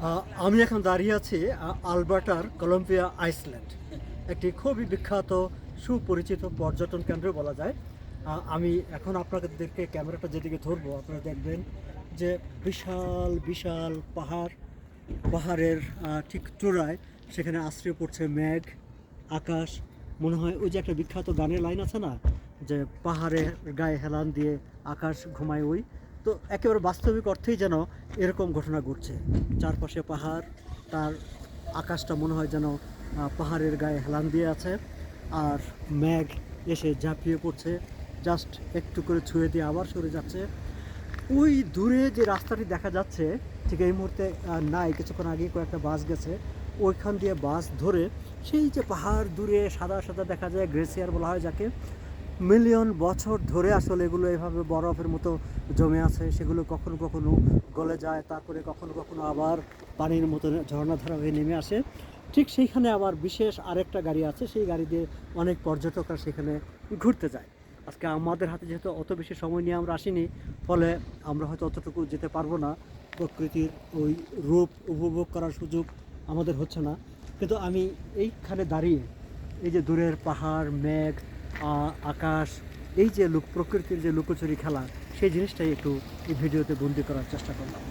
আমি এখন দাঁড়িয়ে আছি আলবার্টার কলম্বিয়া, আইসল্যান্ড। একটি খুবই বিখ্যাত, সুপরিচিত পর্যটন কেন্দ্র বলা যায়। আমি এখন আপনাদেরকে ক্যামেরাটা যেদিকে ধরবো, আপনারা দেখবেন যে বিশাল বিশাল পাহাড়, পাহাড়ের ঠিক চূড়ায় সেখানে আশ্রয় পড়ছে মেঘ, আকাশ। মনে হয় ওই যে একটা বিখ্যাত গানের লাইন আছে না? যে পাহাড়ের গায়ে হেলান দিয়ে আকাশ ঘুমায় ওই। তো একেবারে বাস্তবিক অর্থেই যেন এরকম ঘটনা ঘটছে। চারপাশে পাহাড়, তার আকাশটা মনে হয় যেন পাহাড়ের গায়ে হেলান দিয়ে আছে আর মেঘ এসে ঝাঁপিয়ে পড়ছে। জাস্ট একটু করে ছুঁয়ে দিয়ে আবার সরে যাচ্ছে। ওই দূরে যে রাস্তাটি দেখা যাচ্ছে, ঠিক এই মুহূর্তে নাই, কিছুক্ষণ আগে কয়েকটা বাস গেছে। ওইখান দিয়ে বাস ধরে সেই যে পাহাড় দূরে সাদা সাদা দেখা যায়, গ্রেসিয়ার বলা হয় যাকে মিলিয়ন বছর ধরে আসলে এগুলো এভাবে বরফের মতো জমে আছে, সেগুলো কখনো কখনো গলে যায়, তারপরে কখনো কখনো আবার পানির মতো ঝর্ণাধারা হয়ে নেমে আসে। ঠিক সেইখানে আবার বিশেষ আরেকটা গাড়ি আছে, সেই গাড়ি দিয়ে অনেক পর্যটকরা সেখানে ঘুরতে যায়। আজকে আমাদের হাতে যেহেতু অত বেশি সময় নিয়ে আমরা আসিনি, ফলে আমরা হয়তো অতটুকু যেতে পারব না। প্রকৃতির ওই রূপ উপভোগ করার সুযোগ আমাদের হচ্ছে না। কিন্তু আমি এইখানে দাঁড়িয়ে, এই যে দূরের পাহাড়, মেঘ আকাশ, এই যে লোক, প্রকৃতির যে লুকোচুরি খেলা, সেই জিনিসটাই একটু এই ভিডিওতে বন্দি করার চেষ্টা করলাম।